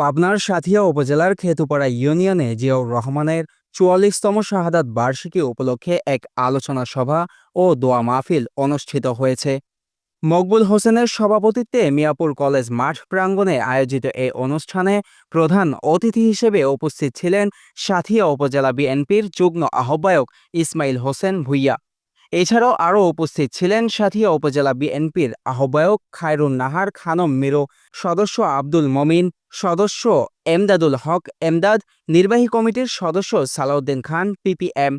পাবনার সাথিয়া উপজেলার খেতুপাড়া ইউনিয়নে জিয়াউর রহমানের চুয়াল্লিশতম শাহাদাত বার্ষিকী উপলক্ষে এক আলোচনা সভা ও দোয়া মাহফিল অনুষ্ঠিত হয়েছে। মকবুল হোসেনের সভাপতিত্বে মিয়াপুর কলেজ মাঠ প্রাঙ্গণে আয়োজিত এই অনুষ্ঠানে প্রধান অতিথি হিসেবে উপস্থিত ছিলেন সাথিয়া উপজেলা বিএনপির যুগ্ম আহ্বায়ক ইসমাইল হোসেন ভুইয়া। এছাড়াও আরও উপস্থিত ছিলেন সাথিয়া উপজেলা বিএনপির আহ্বায়ক খায়রুন নাহার, খানম মিরো, সদস্য আব্দুল মমিন, সদস্য এমদাদুল হক এমদাদ, নির্বাহী কমিটির সদস্য সালাউদ্দিন খান, পিপিএম।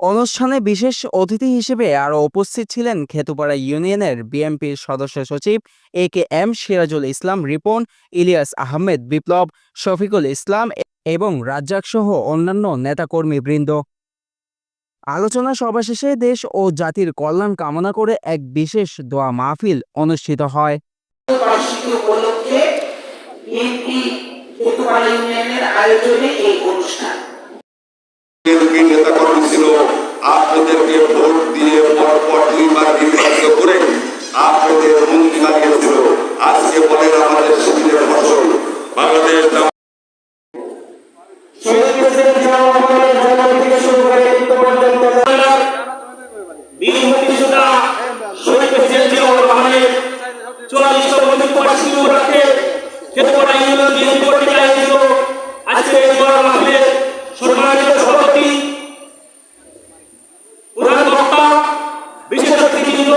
অনুষ্ঠানে বিশেষ অতিথি হিসেবে আরও উপস্থিত ছিলেন খেতুপাড়া ইউনিয়নের বিএনপির সদস্য সচিব A K M Sirajul Islam, Ripon Ilias Ahmed, Biplob Shafiqul Islam এবং রাজ্জাক সহ অন্যান্য নেতাকর্মীবৃন্দ। আলোচনা সভা শেষে দেশ ও জাতির কল্যাণ কামনা করে এক বিশেষ দোয়া মাহফিল অনুষ্ঠিত হয়। বার্ষিকী উপলক্ষে বিএনপি খেতুপাড়া ইউনিয়নের আয়োজনে এই অনুষ্ঠান। বিএনপি নেতাকর্মী ছিল আপনাদেরকে ভোট দিয়ে পরপর দুইবার নির্বাচিত করে আপনাদের মন্ত্রী লাগিয়েছিল। আজকে বলেন আমাদের শিবিরের ফসল বাংলাদেশ শহীদ প্রেসিডেন্ট জিয়াউর রহমানের জন্ম থেকে শুরু করে মৃত্যু পর্যন্ত বীর মুক্তিযোদ্ধা শহীদ প্রেসিডেন্ট জিয়াউর রহমানের চুয়াল্লিশতম মৃত্যুবার্ষিকী উপলক্ষে খেতপাড়া ইউনিয়ন বিএনপি কর্তৃক আয়োজিত আজকে এই দোয়া মাহফিলের সম্মানিত সভাপতি প্রধান বক্তা বিশেষ অতিথিবৃন্দ।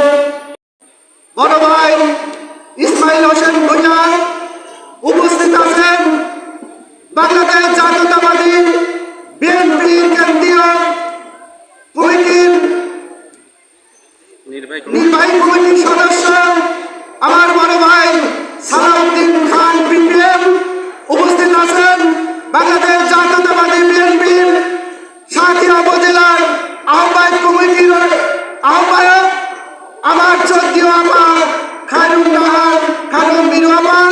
বড় ভাই ইসমাইল হোসেন ভুইয়া উপস্থিত আছেন বাংলাদেশ জাতীয়তাবাদী বিএনপির কেন্দ্রীয় কমিটির নির্বাহী বিরু আমার খায়রুল নাহার খায়রুল বিরু আমার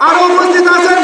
আরও উপস্থিত আছেন